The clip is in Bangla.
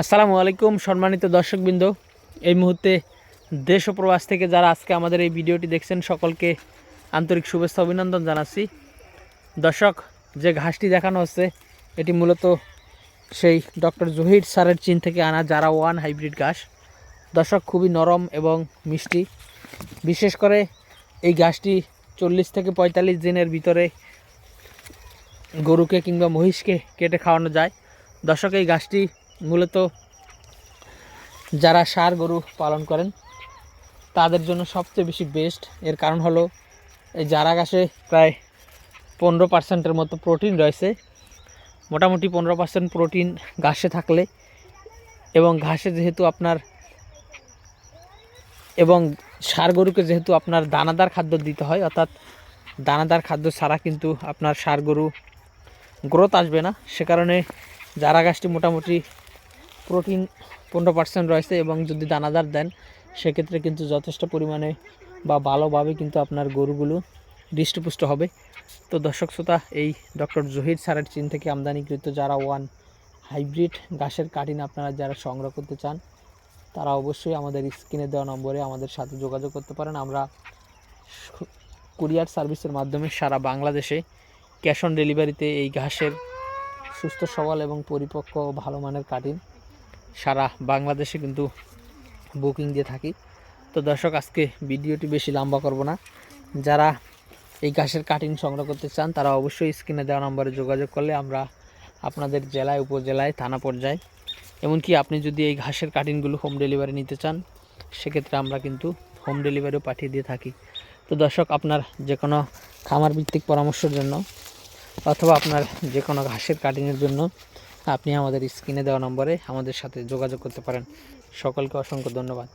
আসসালামু আলাইকুম, সম্মানিত দর্শকবৃন্দ। এই মুহূর্তে দেশ ও প্রবাস থেকে যারা আজকে আমাদের এই ভিডিওটি দেখছেন, সকলকে আন্তরিক শুভেচ্ছা, অভিনন্দন জানাচ্ছি। দর্শক, যে ঘাসটি দেখানো হচ্ছে, এটি মূলত সেই ডক্টর জহির স্যারের চীন থেকে আনা যারা ওয়ান হাইব্রিড ঘাস। দর্শক, খুবই নরম এবং মিষ্টি। বিশেষ করে এই ঘাসটি চল্লিশ থেকে পঁয়তাল্লিশ দিনের ভিতরে গরুকে কিংবা মহিষকে কেটে খাওয়ানো যায়। দর্শক, এই ঘাসটি মূলত যারা সার গরু পালন করেন, তাদের জন্য সবচেয়ে বেশি বেস্ট এর কারণ হলো, এই জারা ঘাসে প্রায় পনেরো পার্সেন্টের মতো প্রোটিন রয়েছে। মোটামুটি পনেরো পার্সেন্ট প্রোটিন ঘাসে থাকলে এবং ঘাসে যেহেতু আপনার এবং সার গরুকে যেহেতু আপনার দানাদার খাদ্য দিতে হয়, অর্থাৎ দানাদার খাদ্য ছাড়া কিন্তু আপনার সার গরু গ্রোথ আসবে না। সে কারণে জারা গাছটি মোটামুটি প্রোটিন পনেরো পার্সেন্ট রয়েছে এবং যদি দানাদার দেন, সেক্ষেত্রে কিন্তু যথেষ্ট পরিমাণে বা ভালোভাবে কিন্তু আপনার গরুগুলো হৃষ্টপুষ্ট হবে। তো দর্শক শ্রোতা, এই ডক্টর জহির সারের চীন থেকে আমদানিকৃত যারা ওয়ান হাইব্রিড ঘাসের কাটিন আপনারা যারা সংগ্রহ করতে চান, তারা অবশ্যই আমাদের স্ক্রিনে দেওয়া নম্বরে আমাদের সাথে যোগাযোগ করতে পারেন। আমরা কুরিয়ার সার্ভিসের মাধ্যমে সারা বাংলাদেশে ক্যাশ অন ডেলিভারিতে এই ঘাসের সুস্থ সবল এবং পরিপক্ক ভালো মানের কাটিন সারা বাংলাদেশে কিন্তু বুকিং দিয়ে থাকি। তো দর্শক, আজকে ভিডিওটি বেশি লম্বা করব না। যারা এই ঘাসের কাটিং সংগ্রহ করতে চান, তারা অবশ্যই স্ক্রিনে দেওয়া নম্বরে যোগাযোগ করলে আমরা আপনাদের জেলায়, উপজেলায়, থানা পর্যায়ে, এমনকি আপনি যদি এই ঘাসের কাটিংগুলো হোম ডেলিভারি নিতে চান, সেক্ষেত্রে আমরা কিন্তু হোম ডেলিভারিও পাঠিয়ে দিয়ে থাকি। তো দর্শক, আপনার যে কোনো খামার ভিত্তিক পরামর্শের জন্য অথবা আপনার যে কোনো ঘাসের কাটিংয়ের জন্য আপনি আমাদের স্ক্রিনে দেওয়া নম্বরে আমাদের সাথে যোগাযোগ করতে পারেন। সকলকে অসংখ্য ধন্যবাদ।